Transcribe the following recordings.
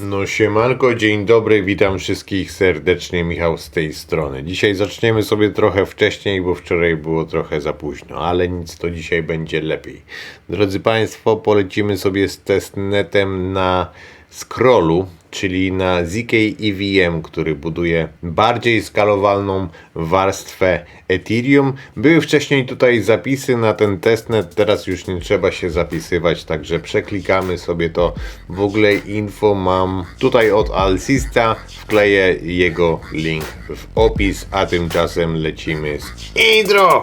No siemanko, dzień dobry, witam wszystkich serdecznie, Michał z tej strony. Dzisiaj zaczniemy sobie trochę wcześniej, bo wczoraj było trochę za późno, ale nic, to dzisiaj będzie lepiej. Drodzy Państwo, polecimy sobie z testnetem na scrollu, czyli na ZK EVM, który buduje bardziej skalowalną warstwę Ethereum. Były wcześniej tutaj zapisy na ten testnet, teraz już nie trzeba się zapisywać, także przeklikamy sobie to. W ogóle info mam tutaj od Alsista, wkleję jego link w opis, a tymczasem lecimy z intro!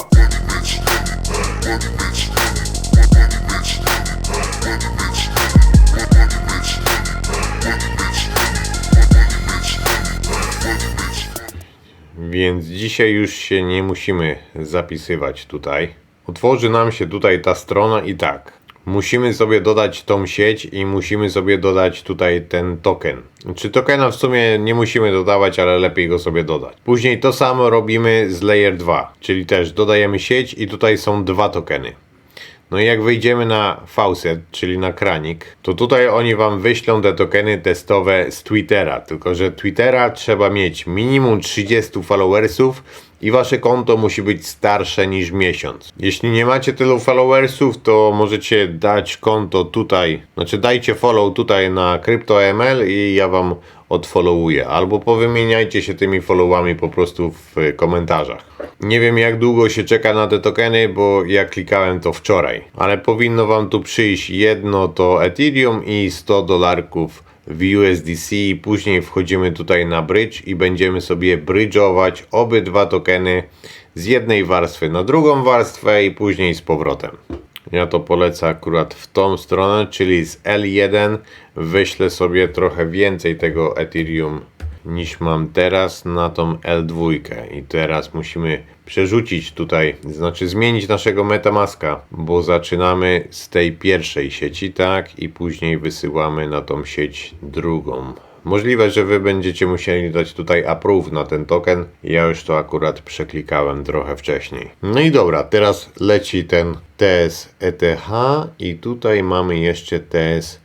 Więc dzisiaj już się nie musimy zapisywać tutaj. Utworzy nam się tutaj ta strona i tak. Musimy sobie dodać tą sieć i musimy sobie dodać tutaj ten token. Czy tokena w sumie nie musimy dodawać, ale lepiej go sobie dodać. Później to samo robimy z layer 2, czyli też dodajemy sieć i tutaj są dwa tokeny. No i jak wyjdziemy na faucet, czyli na kranik, to tutaj oni wam wyślą te tokeny testowe z Twittera. Tylko, że Twittera trzeba mieć minimum 30 followersów i wasze konto musi być starsze niż miesiąc. Jeśli nie macie tylu followersów, to możecie dać konto tutaj, znaczy dajcie follow tutaj na CryptoML i ja wam odfollowuję. Albo powymieniajcie się tymi followami po prostu w komentarzach. Nie wiem jak długo się czeka na te tokeny, bo ja klikałem to wczoraj. Ale powinno wam tu przyjść jedno to Ethereum i 100 dolarków w USDC. Później wchodzimy tutaj na bridge i będziemy sobie bridge'ować obydwa tokeny z jednej warstwy na drugą warstwę i później z powrotem. Ja to polecę akurat w tą stronę, czyli z L1 wyślę sobie trochę więcej tego Ethereum niż mam teraz na tą L2 i teraz musimy przerzucić tutaj, znaczy zmienić naszego Metamaska, bo zaczynamy z tej pierwszej sieci, tak, i później wysyłamy na tą sieć drugą. Możliwe, że wy będziecie musieli dać tutaj approve na ten token. Ja już to akurat przeklikałem trochę wcześniej. No i dobra, teraz leci ten TS ETH i tutaj mamy jeszcze TS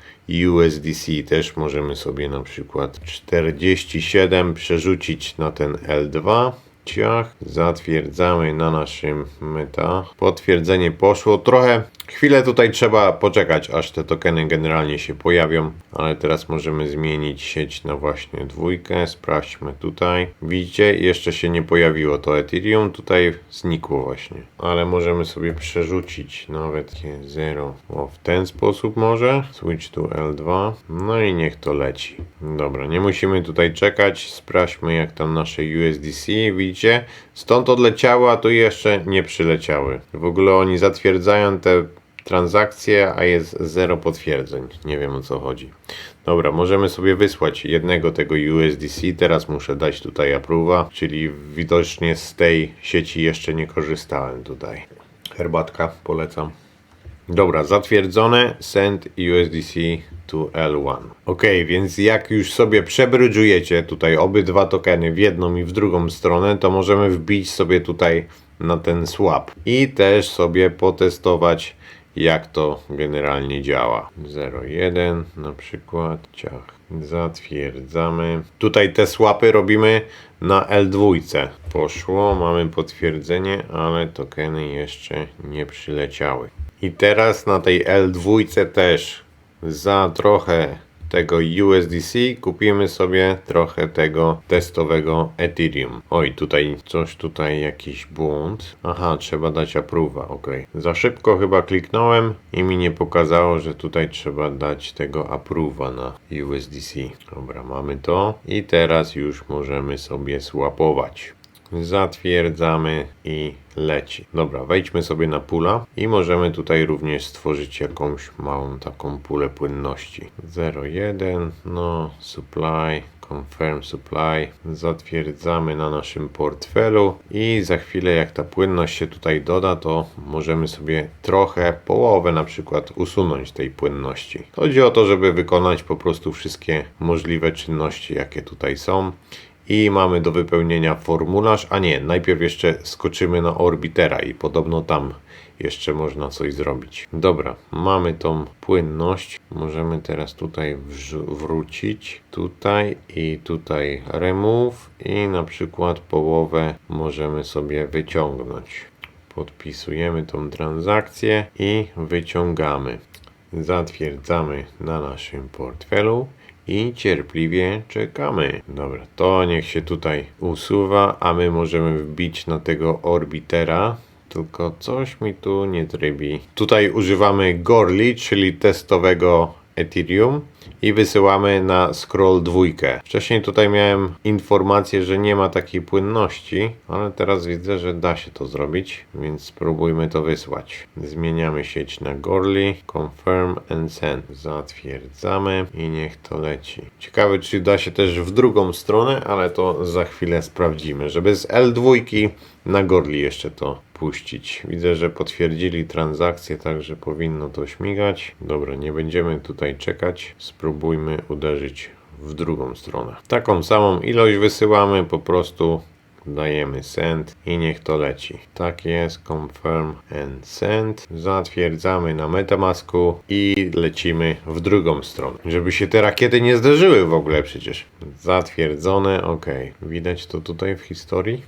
USDC. Też możemy sobie na przykład 47 przerzucić na ten L2. Ciach, zatwierdzamy na naszym meta. Potwierdzenie poszło. Trochę chwilę tutaj trzeba poczekać, aż te tokeny generalnie się pojawią, ale teraz możemy zmienić sieć na właśnie dwójkę. Sprawdźmy tutaj. Widzicie, jeszcze się nie pojawiło to Ethereum, tutaj znikło właśnie, ale możemy sobie przerzucić nawet 0 o, w ten sposób może. Switch to L2. No i niech to leci. Dobra, nie musimy tutaj czekać. Sprawdźmy jak tam nasze USDC. Widzicie? Stąd odleciały, a tu jeszcze nie przyleciały. W ogóle oni zatwierdzają te transakcje, a jest zero potwierdzeń. Nie wiem o co chodzi. Dobra, możemy sobie wysłać jednego tego USDC. Teraz muszę dać tutaj approve'a, czyli widocznie z tej sieci jeszcze nie korzystałem tutaj. Herbatka, polecam. Dobra, zatwierdzone send USDC to L1. Ok, więc jak już sobie przebrydżujecie tutaj obydwa tokeny w jedną i w drugą stronę, to możemy wbić sobie tutaj na ten swap i też sobie potestować jak to generalnie działa. 0,1 na przykład, ciach, zatwierdzamy. Tutaj te swapy robimy na L2. Poszło, mamy potwierdzenie, ale tokeny jeszcze nie przyleciały. I teraz na tej L2 też za trochę tego USDC kupimy sobie trochę tego testowego Ethereum. Oj, tutaj coś tutaj jakiś błąd. Aha, trzeba dać approve'a, ok. Za szybko chyba kliknąłem i mi nie pokazało, że tutaj trzeba dać tego approve'a na USDC. Dobra, mamy to i teraz już możemy sobie swapować. Zatwierdzamy i leci. Dobra, wejdźmy sobie na pula i możemy tutaj również stworzyć jakąś małą taką pulę płynności. 0,1, no, supply, confirm supply, zatwierdzamy na naszym portfelu i za chwilę jak ta płynność się tutaj doda, to możemy sobie trochę, połowę na przykład usunąć tej płynności. Chodzi o to, żeby wykonać po prostu wszystkie możliwe czynności, jakie tutaj są i mamy do wypełnienia formularz, a nie, najpierw jeszcze skoczymy na orbitera i podobno tam jeszcze można coś zrobić. Dobra, mamy tą płynność. Możemy teraz tutaj wrócić. Tutaj i tutaj remove i na przykład połowę możemy sobie wyciągnąć. Podpisujemy tą transakcję i wyciągamy. Zatwierdzamy na naszym portfelu i cierpliwie czekamy. Dobra, to niech się tutaj usuwa, a my możemy wbić na tego orbitera. Tylko coś mi tu nie trybi. Tutaj używamy Gorli, czyli testowego Ethereum i wysyłamy na scroll dwójkę. Wcześniej tutaj miałem informację, że nie ma takiej płynności, ale teraz widzę, że da się to zrobić, więc spróbujmy to wysłać. Zmieniamy sieć na Gorli, confirm and send. Zatwierdzamy i niech to leci. Ciekawe, czy da się też w drugą stronę, ale to za chwilę sprawdzimy, żeby z L2 na Gorli jeszcze to puścić. Widzę, że potwierdzili transakcję, także powinno to śmigać. Dobra, nie będziemy tutaj czekać. Spróbujmy uderzyć w drugą stronę. Taką samą ilość wysyłamy, po prostu dajemy send i niech to leci. Tak jest, confirm and send. Zatwierdzamy na Metamasku i lecimy w drugą stronę. Żeby się te rakiety nie zderzyły w ogóle przecież. Zatwierdzone, ok. Widać to tutaj w historii?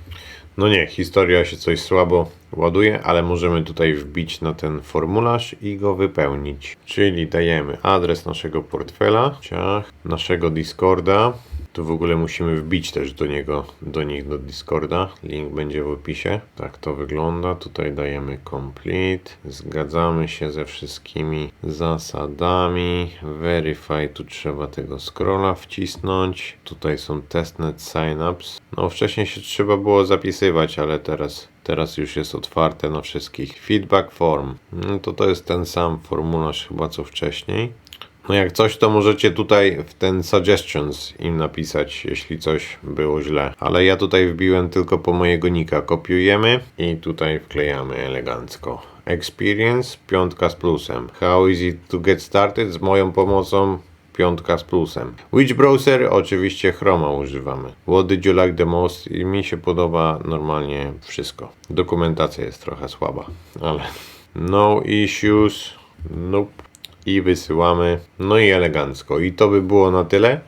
No nie, historia się coś słabo ładuje, ale możemy tutaj wbić na ten formularz i go wypełnić. Czyli dajemy adres naszego portfela, ciach, naszego Discorda. W ogóle musimy wbić też do niego, do nich do Discorda. Link będzie w opisie. Tak to wygląda. Tutaj dajemy complete. Zgadzamy się ze wszystkimi zasadami. Verify, tu trzeba tego scrolla wcisnąć. Tutaj są testnet signups. No wcześniej się trzeba było zapisywać, ale teraz Teraz już jest otwarte na wszystkich. Feedback form. No to to jest ten sam formularz chyba co wcześniej. No jak coś, to możecie tutaj w ten suggestions im napisać, jeśli coś było źle. Ale ja tutaj wbiłem tylko po mojego nika. Kopiujemy i tutaj wklejamy elegancko. Experience, piątka z plusem. How easy to get started z moją pomocą piątka z plusem. Which browser? Oczywiście Chroma używamy. What did you like the most? I mi się podoba normalnie wszystko. Dokumentacja jest trochę słaba, ale no issues, nope. I wysyłamy. No i elegancko. I to by było na tyle.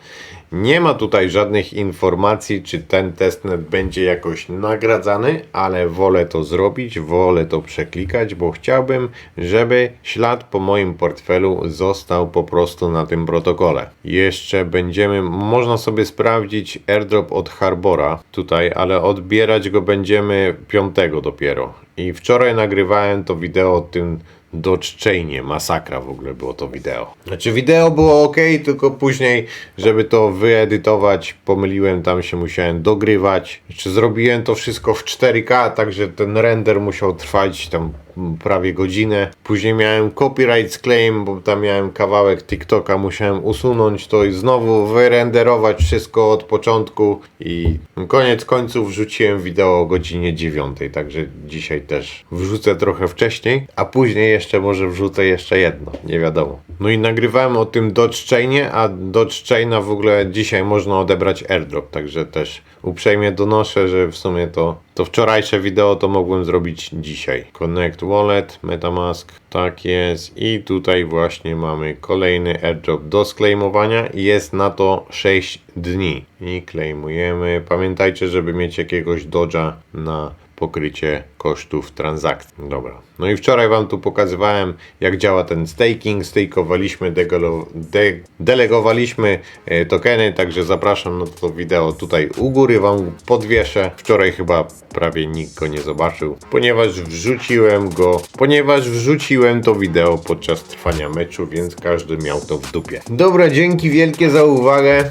Nie ma tutaj żadnych informacji, czy ten testnet będzie jakoś nagradzany, ale wolę to zrobić, wolę to przeklikać, bo chciałbym, żeby ślad po moim portfelu został po prostu na tym protokole. Jeszcze będziemy, można sobie sprawdzić airdrop od Harbora tutaj, ale odbierać go będziemy piątego dopiero. I wczoraj nagrywałem to wideo o tym Dodge Chainie, masakra w ogóle było to wideo. Znaczy wideo było ok, tylko później, żeby to wyedytować, pomyliłem, tam się musiałem dogrywać. Jeszcze zrobiłem to wszystko w 4K, także ten render musiał trwać tam prawie godzinę. Później miałem copyright claim, bo tam miałem kawałek TikToka, musiałem usunąć to i znowu wyrenderować wszystko od początku i koniec końców wrzuciłem wideo o godzinie 9, także dzisiaj też wrzucę trochę wcześniej, a później jeszcze może wrzucę jeszcze jedno, nie wiadomo. No i nagrywałem o tym Dodge a Dodge w ogóle dzisiaj można odebrać airdrop, także też uprzejmie donoszę, że w sumie to, to wczorajsze wideo to mogłem zrobić dzisiaj. Connect Wallet, Metamask, tak jest i tutaj właśnie mamy kolejny airdrop do sklejmowania jest na to 6 dni i klejmujemy. Pamiętajcie, żeby mieć jakiegoś dodża na pokrycie kosztów transakcji. Dobra. No i wczoraj Wam tu pokazywałem, jak działa ten staking. Stakowaliśmy, de- delegowaliśmy e, tokeny, także zapraszam na to wideo tutaj u góry Wam podwieszę. Wczoraj chyba prawie nikt go nie zobaczył, ponieważ wrzuciłem go, ponieważ wrzuciłem to wideo podczas trwania meczu, więc każdy miał to w dupie. Dobra, dzięki wielkie za uwagę.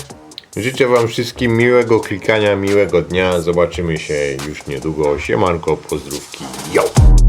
Życzę Wam wszystkim miłego klikania, miłego dnia. Zobaczymy się już niedługo. Siemanko, pozdrówki. Yo!